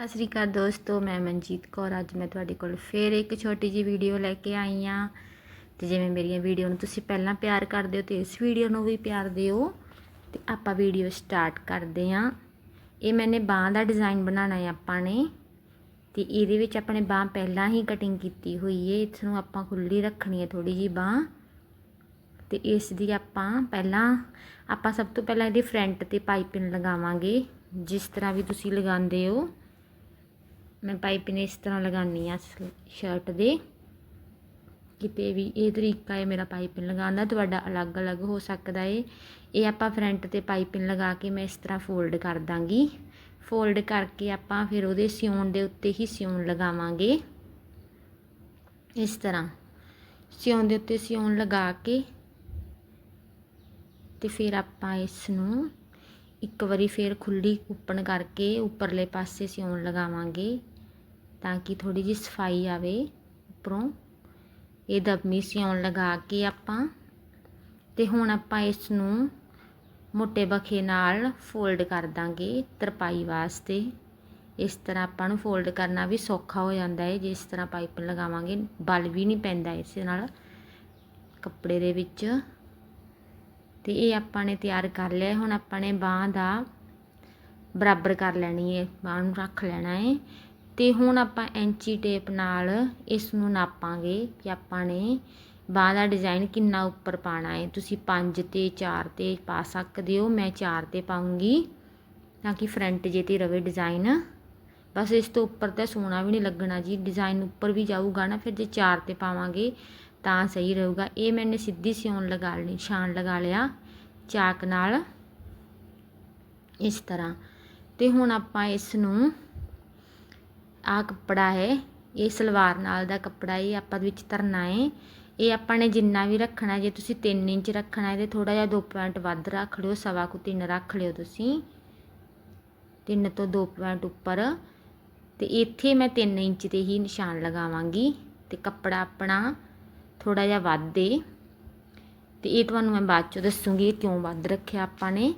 ਸਤਿ ਸ਼੍ਰੀ ਅਕਾਲ ਦੋਸਤੋ, ਮੈਂ ਮਨਜੀਤ ਕੌਰ। ਅੱਜ ਮੈਂ ਤੁਹਾਡੇ ਕੋਲ ਫੇਰ ਇੱਕ ਛੋਟੀ ਜੀ ਵੀਡੀਓ ਲੈ ਕੇ ਆਈ ਆ। ਤੇ ਜਿਵੇਂ ਮੇਰੀਆਂ ਵੀਡੀਓ ਨੂੰ ਤੁਸੀਂ ਪਹਿਲਾਂ ਪਿਆਰ ਕਰਦੇ ਹੋ, ਤੇ ਇਸ ਵੀਡੀਓ ਨੂੰ ਵੀ ਪਿਆਰ ਦਿਓ। ਤੇ ਆਪਾਂ ਵੀਡੀਓ ਸਟਾਰਟ ਕਰਦੇ ਆ। ਇਹ ਮੈਨੇ ਬਾਹ ਦਾ ਡਿਜ਼ਾਈਨ ਬਣਾਉਣਾ ਹੈ ਆਪਾਂ ਨੇ। ਤੇ ਇਹਦੇ ਵਿੱਚ ਆਪਣੇ ਬਾਹ ਪਹਿਲਾਂ ਹੀ ਕਟਿੰਗ ਕੀਤੀ ਹੋਈ ਹੈ ਇਸ ਨੂੰ ਆਪਾਂ ਖੁੱਲੀ ਰੱਖਣੀ ਹੈ ਥੋੜੀ ਜੀ ਬਾਹ। ਤੇ ਇਸ ਦੀ ਆਪਾਂ ਪਹਿਲਾਂ, ਆਪਾਂ ਸਭ ਤੋਂ ਪਹਿਲਾਂ ਇਹਦੀ ਫਰੰਟ ਤੇ ਪਾਈਪਿੰਗ ਲਗਾਵਾਂਗੇ। ਜਿਸ ਤਰ੍ਹਾਂ ਵੀ ਤੁਸੀਂ ਲਗਾਉਂਦੇ ਹੋ। ਮੈਂ ਪਾਈਪਿੰਗ ਇਸ ਤਰ੍ਹਾਂ ਲਗਾਉਣੀ ਆ ਸ਼ਰਟ ਦੇ। ਕਿਤੇ ਵੀ ਇਹ ਤਰੀਕਾ ਹੈ ਮੇਰਾ ਪਾਈਪਿੰਗ ਲਗਾਉਣ ਦਾ, ਤੁਹਾਡਾ ਅਲੱਗ-ਅਲੱਗ ਹੋ ਸਕਦਾ ਏ। ਇਹ ਆਪਾਂ ਫਰੰਟ ਤੇ ਪਾਈਪਿੰਗ ਲਗਾ ਕੇ ਮੈਂ ਇਸ ਤਰ੍ਹਾਂ ਫੋਲਡ ਕਰ ਦਾਂਗੀ। ਫੋਲਡ ਕਰਕੇ ਆਪਾਂ ਫਿਰ ਉਹਦੇ ਸਿਉਣ ਦੇ ਉੱਤੇ ਹੀ ਸਿਉਣ ਲਗਾਵਾਂਗੇ। ਇਸ ਤਰ੍ਹਾਂ। ਸਿਉਣ ਦੇ ਉੱਤੇ ਸਿਉਣ ਲਗਾ ਕੇ ਤੇ ਫਿਰ ਆਪਾਂ ਇਸ ਨੂੰ ਇੱਕ ਵਾਰੀ ਫਿਰ ਖੁੱਲੀ ਓਪਨ ਕਰਕੇ ਉੱਪਰਲੇ ਪਾਸੇ ਸਿਉਣ ਲਗਾਵਾਂਗੇ। ਤਾਂ ਕਿ ਥੋੜੀ ਜਿਹੀ ਸਫ਼ਾਈ ਆਵੇ ਉੱਪਰੋਂ। ਇਹ ਦਬਮੀ ਸਿਉਣ ਲਗਾ ਕੇ ਆਪਾਂ ਤੇ ਹੁਣ ਆਪਾਂ ਇਸ ਨੂੰ ਮੋਟੇ ਬਖੇ ਨਾਲ ਫੋਲਡ ਕਰ ਦਾਂਗੇ ਤਰਪਾਈ ਵਾਸਤੇ। ਇਸ ਤਰ੍ਹਾਂ ਆਪਾਂ ਨੂੰ ਫੋਲਡ ਕਰਨਾ ਵੀ ਸੌਖਾ ਹੋ ਜਾਂਦਾ ਹੈ। ਜਿਸ ਤਰ੍ਹਾਂ ਪਾਈਪ ਲਗਾਵਾਂਗੇ, ਬਲ ਵੀ ਨਹੀਂ ਪੈਂਦਾ ਇਸ ਨਾਲ ਕੱਪੜੇ ਦੇ ਵਿੱਚ। ਤੇ ਇਹ ਆਪਾਂ ਨੇ ਤਿਆਰ ਕਰ ਲਿਆ। ਹੁਣ ਆਪਾਂ ਨੇ ਬਾਹ ਦਾ ਬਰਾਬਰ ਕਰ ਲੈਣੀ ਹੈ। ਬਾਹ ਨੂੰ ਰੱਖ ਲੈਣਾ ਹੈ। ਅਤੇ ਹੁਣ ਆਪਾਂ ਐਂਚੀ ਟੇਪ ਨਾਲ ਇਸ ਨੂੰ ਨਾਪਾਂਗੇ ਕਿ ਆਪਾਂ ਨੇ ਬਾਂਹ ਦਾ ਡਿਜ਼ਾਈਨ ਕਿੰਨਾ ਉੱਪਰ ਪਾਣਾ ਹੈ। ਤੁਸੀਂ 5 ਤੇ 4 ਤੇ ਪਾ ਸਕਦੇ ਹੋ, ਮੈਂ 4 ਤੇ ਪਾਉਂਗੀ ਤਾਂ ਕਿ ਫਰੰਟ ਜੇ ਤੇ ਰਵੇ ਡਿਜ਼ਾਈਨ। ਬਸ ਇਸ ਤੋਂ ਉੱਪਰ ਤਾਂ ਸੋਨਾ ਵੀ ਨਹੀਂ ਲੱਗਣਾ ਜੀ, ਡਿਜ਼ਾਈਨ ਉੱਪਰ ਵੀ ਜਾਊਗਾ ਨਾ, ਫਿਰ ਜੇ 4 ਤੇ ਪਾਵਾਂਗੇ ਤਾਂ ਸਹੀ ਰਹੂਗਾ। ਇਹ ਮੈਨੇ ਸਿੱਧੀ ਸਿਉਣ ਲਗਾ ਲਈ ਨਿਸ਼ਾਨ ਲਗਾ ਲਿਆ ਚਾਕ ਨਾਲ ਇਸ ਤਰ੍ਹਾਂ। ਤੇ ਹੁਣ ਆਪਾਂ ਇਸ ਨੂੰ ਆਹ ਕੱਪੜਾ ਹੈ, ਇਹ ਸਲਵਾਰ ਨਾਲ ਦਾ ਕੱਪੜਾ ਇਹ ਆਪਾਂ ਵਿੱਚ ਧਰਨਾ ਹੈ। ਇਹ ਆਪਾਂ ਨੇ ਜਿੰਨਾ ਵੀ ਰੱਖਣਾ, ਜੇ ਤੁਸੀਂ 3 ਇੰਚ ਰੱਖਣਾ ਹੈ ਤੇ ਥੋੜਾ ਜਿਹਾ 2 ਪੁਆਇੰਟ ਵੱਧ ਰੱਖ ਲਿਓ, ਸਵਾ ਕੁ 3 ਰੱਖ ਲਿਓ ਤੁਸੀਂ। 3 ਤੋਂ 2 ਪੁਆਇੰਟ ਉੱਪਰ। ਤੇ ਇੱਥੇ ਮੈਂ 3 ਇੰਚ ਤੇ ਹੀ ਨਿਸ਼ਾਨ ਲਗਾਵਾਂਗੀ ਤੇ ਕੱਪੜਾ ਆਪਣਾ ਥੋੜਾ ਜਿਹਾ ਵੱਧ ਦੇ। ਤੇ ਇਹ ਤੁਹਾਨੂੰ ਮੈਂ ਬਾਅਦ ਚੋਂ ਦੱਸੂਗੀ ਕਿਉਂ ਵੱਧ ਰੱਖਿਆ ਆਪਾਂ ਨੇ।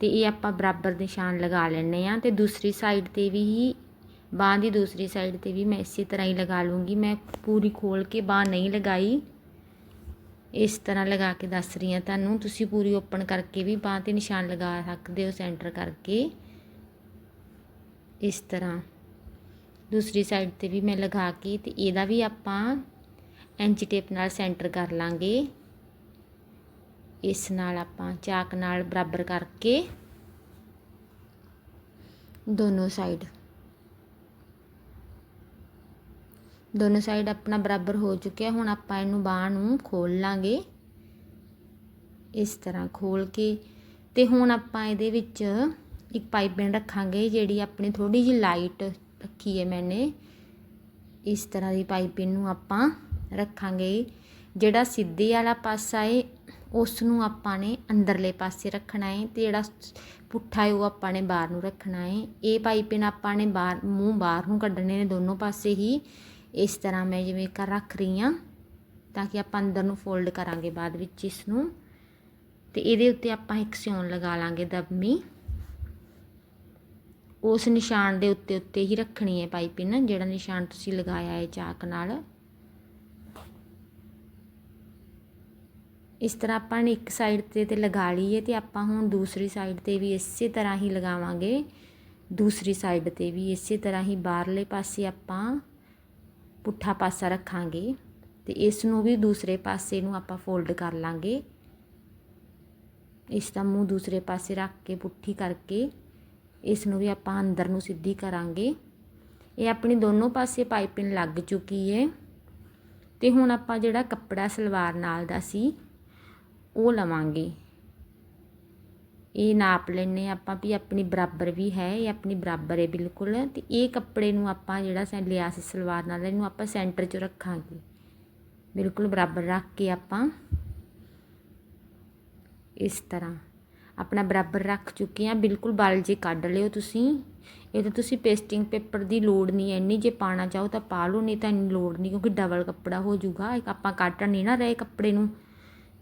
ਤੇ ਇਹ ਆਪਾਂ ਬਰਾਬਰ ਨਿਸ਼ਾਨ ਲਗਾ ਲੈਣੇ ਆ ਤੇ ਦੂਸਰੀ ਸਾਈਡ ਤੇ ਵੀ ਬਾਹ ਦੀ ਦੂਸਰੀ ਸਾਈਡ ਤੇ ਵੀ ਮੈਂ ਇਸੇ ਤਰ੍ਹਾਂ ਹੀ ਲਗਾ ਲੂੰਗੀ। ਮੈਂ ਪੂਰੀ ਖੋਲ ਕੇ ਬਾਹ ਨਹੀਂ ਲਗਾਈ। ਇਸ ਤਰ੍ਹਾਂ ਲਗਾ ਕੇ ਦੱਸ ਰਹੀ ਹਾਂ ਤੁਹਾਨੂੰ। ਤੁਸੀਂ ਪੂਰੀ ਓਪਨ ਕਰਕੇ ਵੀ ਬਾਹ ਤੇ ਨਿਸ਼ਾਨ ਲਗਾ ਸਕਦੇ ਹੋ ਸੈਂਟਰ ਕਰਕੇ। ਇਸ ਤਰ੍ਹਾਂ। ਦੂਸਰੀ ਸਾਈਡ ਤੇ ਵੀ ਮੈਂ ਲਗਾ ਕੇ ਤੇ ਇਹਦਾ ਵੀ ਆਪਾਂ ਐਂਚੀ ਟੇਪ ਨਾਲ ਸੈਂਟਰ ਕਰ ਲਾਂਗੇ। ਇਸ ਨਾਲ ਆਪਾਂ ਚਾਕ ਨਾਲ ਬਰਾਬਰ ਕਰਕੇ ਦੋਨੋਂ ਸਾਈਡ ਦੋਨੋਂ ਸਾਈਡ ਆਪਣਾ ਬਰਾਬਰ ਹੋ ਚੁੱਕਿਆ। ਹੁਣ ਆਪਾਂ ਇਹਨੂੰ ਬਾਹ ਨੂੰ ਖੋਲ ਲਾਂਗੇ। ਇਸ ਤਰ੍ਹਾਂ ਖੋਲ ਕੇ ਤੇ ਹੁਣ ਆਪਾਂ ਇਹਦੇ ਵਿੱਚ ਇੱਕ ਪਾਈਪਿੰਗ ਰੱਖਾਂਗੇ, ਜਿਹੜੀ ਆਪਣੀ ਥੋੜੀ ਜਿਹੀ ਲਾਈਟ ਰੱਖੀ ਹੈ ਮੈਨੇ। ਇਸ ਤਰ੍ਹਾਂ ਦੀ ਪਾਈਪਿੰਗ ਨੂੰ ਆਪਾਂ ਰੱਖਾਂਗੇ। ਜਿਹੜਾ ਸਿੱਧੇ ਵਾਲਾ ਪਾਸਾ ਹੈ ਉਸ ਨੂੰ ਆਪਾਂ ਨੇ ਅੰਦਰਲੇ ਪਾਸੇ ਰੱਖਣਾ ਹੈ ਤੇ ਜਿਹੜਾ ਪੁੱਠਾ ਹੈ ਉਹ ਆਪਾਂ ਨੇ ਬਾਹਰ ਨੂੰ ਰੱਖਣਾ ਹੈ ਇਹ ਪਾਈਪਿੰਗ ਆਪਾਂ ਨੇ ਬਾਹਰ, ਮੂੰਹ ਬਾਹਰ ਨੂੰ ਕੱਢਣੇ ਨੇ ਦੋਨੋਂ ਪਾਸੇ ਹੀ। ਇਸ ਤਰ੍ਹਾਂ ਮੈਂ ਜਿਵੇਂ ਕਰ ਰੱਖ ਰਹੀ ਹਾਂ ਤਾਂ ਕਿ ਆਪਾਂ ਅੰਦਰ ਨੂੰ ਫੋਲਡ ਕਰਾਂਗੇ ਬਾਅਦ ਵਿੱਚ ਇਸ ਨੂੰ ਤੇ ਇਹਦੇ ਉੱਤੇ ਆਪਾਂ ਇੱਕ ਸਿਉਣ ਲਗਾ ਲਾਂਗੇ ਦਬਮੀ ਉਸ ਨਿਸ਼ਾਨ ਦੇ ਉੱਤੇ ਉੱਤੇ ਹੀ ਰੱਖਣੀ ਹੈ ਪਾਈਪਿੰਨ, ਜਿਹੜਾ ਨਿਸ਼ਾਨ ਤੁਸੀਂ ਲਗਾਇਆ ਹੈ ਚਾਕ ਨਾਲ। ਇਸ ਤਰ੍ਹਾਂ ਆਪਾਂ ਨੇ ਇੱਕ ਸਾਈਡ ਤੇ ਤੇ ਲਗਾ ਲਈ ਹੈ ਤੇ ਆਪਾਂ ਹੁਣ ਦੂਸਰੀ ਸਾਈਡ ਤੇ ਵੀ ਇਸੇ ਤਰ੍ਹਾਂ ਹੀ ਲਗਾਵਾਂਗੇ। ਦੂਸਰੀ ਸਾਈਡ ਤੇ ਵੀ ਇਸੇ ਤਰ੍ਹਾਂ ਹੀ ਬਾਹਰਲੇ ਪਾਸੇ ਆਪਾਂ ਪੁੱਠਾ ਪਾਸਾ ਰੱਖਾਂਗੇ ਤੇ ਇਸ ਨੂੰ ਵੀ ਦੂਸਰੇ ਪਾਸੇ ਨੂੰ ਆਪਾਂ ਫੋਲਡ ਕਰ ਲਾਂਗੇ। ਇਸ ਦਾ ਮੂੰਹ ਦੂਸਰੇ ਪਾਸੇ ਰੱਖ ਕੇ ਪੁੱਠੀ ਕਰਕੇ ਇਸ ਨੂੰ ਵੀ ਆਪਾਂ ਅੰਦਰ ਨੂੰ ਸਿੱਧੀ ਕਰਾਂਗੇ। ਇਹ ਆਪਣੀ ਦੋਨੋਂ ਪਾਸੇ ਪਾਈਪਿੰਗ ਲੱਗ ਚੁੱਕੀ ਹੈ ਤੇ ਹੁਣ ਆਪਾਂ ਜਿਹੜਾ ਕੱਪੜਾ ਸਲਵਾਰ ਨਾਲ ਦਾ ਸੀ, ਉਹ ਲਵਾਂਗੇ। ਇਹ ਨਾਪ ਲੈਨੇ ਆਪਾਂ ਵੀ ਆਪਣੀ ਬਰਾਬਰ ਵੀ ਹੈ, ਇਹ ਆਪਣੀ ਬਰਾਬਰ ਹੈ ਬਿਲਕੁਲ। ਤੇ ਇਹ ਕੱਪੜੇ ਨੂੰ ਆਪਾਂ ਜਿਹੜਾ ਸੈ ਲਿਆ ਸੀ ਸਲਵਾਰ ਨਾਲ, ਇਹਨੂੰ ਆਪਾਂ ਸੈਂਟਰ 'ਚ ਰੱਖਾਂਗੇ। ਬਿਲਕੁਲ ਬਰਾਬਰ ਰੱਖ ਕੇ ਆਪਾਂ ਇਸ ਤਰ੍ਹਾਂ ਆਪਣਾ ਬਰਾਬਰ ਰੱਖ ਚੁੱਕੇ ਆ ਬਿਲਕੁਲ ਬਲ ਜੇ ਕੱਢ ਲਿਓ ਤੁਸੀਂ। ਇਹ ਤਾਂ ਤੁਸੀਂ ਪੇਸਟਿੰਗ ਪੇਪਰ ਦੀ ਲੋੜ ਨਹੀਂ ਐਨੀ ਜੇ ਪਾਣਾ ਚਾਹੋ ਤਾਂ ਪਾ ਲਓ, ਨਹੀਂ ਤਾਂ ਇੰਨੀ ਲੋੜ ਨਹੀਂ, ਕਿਉਂਕਿ ਡਬਲ ਕੱਪੜਾ ਹੋ ਜਾਊਗਾ। ਇੱਕ ਆਪਾਂ ਕੱਟਣ ਨਹੀਂ ਨਾ ਰਹੇ ਕੱਪੜੇ ਨੂੰ।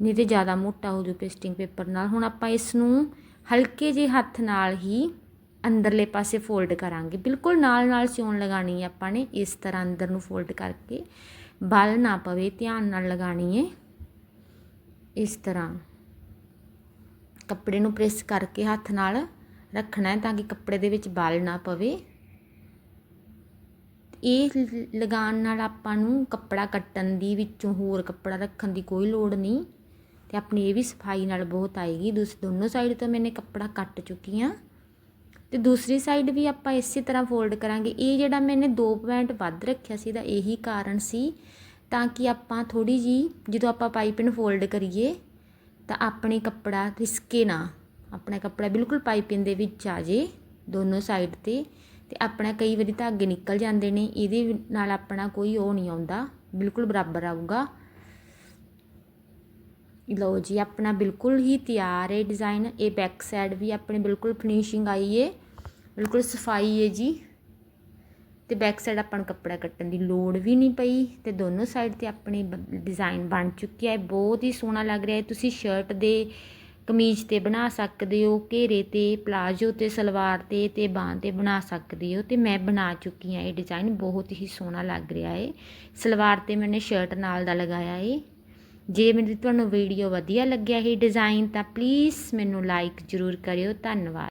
ਨਹੀਂ ਤੇ ਜ਼ਿਆਦਾ ਮੋਟਾ ਹੋ ਜੂ ਪੇਸਟਿੰਗ ਪੇਪਰ ਨਾਲ। ਹੁਣ ਆਪਾਂ ਇਸ ਨੂੰ ਹਲਕੇ ਜਿਹੇ ਹੱਥ ਨਾਲ ਹੀ ਅੰਦਰਲੇ ਪਾਸੇ ਫੋਲਡ ਕਰਾਂਗੇ। ਬਿਲਕੁਲ ਨਾਲ ਨਾਲ ਸਿਉਣ ਲਗਾਣੀ ਹੈ ਆਪਾਂ ਨੇ। ਇਸ ਤਰ੍ਹਾਂ ਅੰਦਰ ਨੂੰ ਫੋਲਡ ਕਰਕੇ ਬਲ ਨਾ ਪਵੇ, ਧਿਆਨ ਨਾਲ ਲਗਾਣੀ ਹੈ। ਇਸ ਤਰ੍ਹਾਂ ਕੱਪੜੇ ਨੂੰ ਪ੍ਰੈਸ ਕਰਕੇ ਹੱਥ ਨਾਲ ਰੱਖਣਾ ਹੈ ਤਾਂ ਕਿ ਕੱਪੜੇ ਦੇ ਵਿੱਚ ਬਲ ਨਾ ਪਵੇ। ਇਹ ਲਗਾਉਣ ਨਾਲ ਆਪਾਂ ਨੂੰ ਕੱਪੜਾ ਕੱਟਣ ਦੀ, ਵਿੱਚੋਂ ਹੋਰ ਕੱਪੜਾ ਰੱਖਣ ਦੀ ਕੋਈ ਲੋੜ ਨਹੀਂ। ਤੇ ਆਪਣੀ ਇਹ ਵੀ ਸਫ਼ਾਈ ਨਾਲ ਬਹੁਤ ਆਏਗੀ। ਦੂਸ, ਦੋਨੋਂ ਸਾਈਡ ਤੋਂ ਮੈਨੇ ਕੱਪੜਾ ਕੱਟ ਚੁੱਕੀ ਹਾਂ ਤੇ ਦੂਸਰੀ ਸਾਈਡ ਵੀ ਆਪਾਂ ਇਸੇ ਤਰ੍ਹਾਂ ਫੋਲਡ ਕਰਾਂਗੇ। ਇਹ ਜਿਹੜਾ ਮੈਨੇ 2 ਪੁਆਇੰਟ ਵੱਧ ਰੱਖਿਆ ਸੀ ਦਾ ਇਹੀ ਕਾਰਨ ਸੀ ਤਾਂ ਕਿ ਆਪਾਂ ਥੋੜੀ ਜੀ ਜਦੋਂ ਆਪਾਂ ਪਾਈਪਿੰਗ ਫੋਲਡ ਕਰੀਏ ਤਾਂ ਆਪਣੇ ਕੱਪੜਾ ਰਿਸਕੇ ਨਾ, ਆਪਣਾ ਕੱਪੜਾ ਬਿਲਕੁਲ ਪਾਈਪਿੰਗ ਦੇ ਵਿੱਚ ਆ ਜੇ ਦੋਨੋਂ ਸਾਈਡ ਤੇ। ਤੇ ਆਪਣਾ ਕਈ ਵਾਰੀ ਧਾਗੇ ਨਿਕਲ ਜਾਂਦੇ ਨੇ, ਇਹਦੇ ਨਾਲ ਆਪਣਾ ਕੋਈ ਉਹ ਨਹੀਂ ਆਉਂਦਾ, ਬਿਲਕੁਲ ਬਰਾਬਰ ਆਊਗਾ। ਲਓ ਜੀ, ਆਪਣਾ ਬਿਲਕੁਲ ਹੀ ਤਿਆਰ ਹੈ ਡਿਜ਼ਾਈਨ ਇਹ ਬੈਕ ਸਾਈਡ ਵੀ ਆਪਣੀ ਬਿਲਕੁਲ ਫਿਨਿਸ਼ਿੰਗ ਆਈ ਹੈ ਬਿਲਕੁਲ ਸਫ਼ਾਈ ਹੈ ਜੀ। ਤੇ ਬੈਕ ਸਾਈਡ ਆਪਾਂ ਨੂੰ ਕੱਪੜਾ ਕੱਟਣ ਦੀ ਲੋੜ ਵੀ ਨਹੀਂ ਪਈ ਤੇ ਦੋਨੋਂ ਸਾਈਡ ਤੇ ਆਪਣੀ ਡਿਜ਼ਾਈਨ ਬਣ ਚੁੱਕਿਆ ਹੈ ਬਹੁਤ ਹੀ ਸੋਹਣਾ ਲੱਗ ਰਿਹਾ ਹੈ। ਤੁਸੀਂ ਸ਼ਰਟ ਦੇ ਕਮੀਜ਼ ਤੇ ਬਣਾ ਸਕਦੇ ਹੋ, ਘੇਰੇ ਤੇ, ਪਲਾਜੋ ਤੇ, ਸਲਵਾਰ ਤੇ ਤੇ ਬਾਂਹ ਤੇ ਬਣਾ ਸਕਦੇ ਹੋ ਤੇ ਮੈਂ ਬਣਾ ਚੁੱਕੀ ਹਾਂ ਇਹ ਡਿਜ਼ਾਈਨ ਬਹੁਤ ਹੀ ਸੋਹਣਾ ਲੱਗ ਰਿਹਾ ਹੈ। ਸਲਵਾਰ ਤੇ ਮੈਨੇ ਸ਼ਰਟ ਨਾਲ ਦਾ ਲਗਾਇਆ ਹੈ ਜੇ ਮੇਰੀ ਤੁਹਾਨੂੰ ਵੀਡੀਓ ਵਧੀਆ ਲੱਗਿਆ ਇਹ ਡਿਜ਼ਾਈਨ ਤਾਂ ਪਲੀਜ਼ ਮੈਨੂੰ ਲਾਈਕ ਜ਼ਰੂਰ ਕਰਿਓ। ਧੰਨਵਾਦ।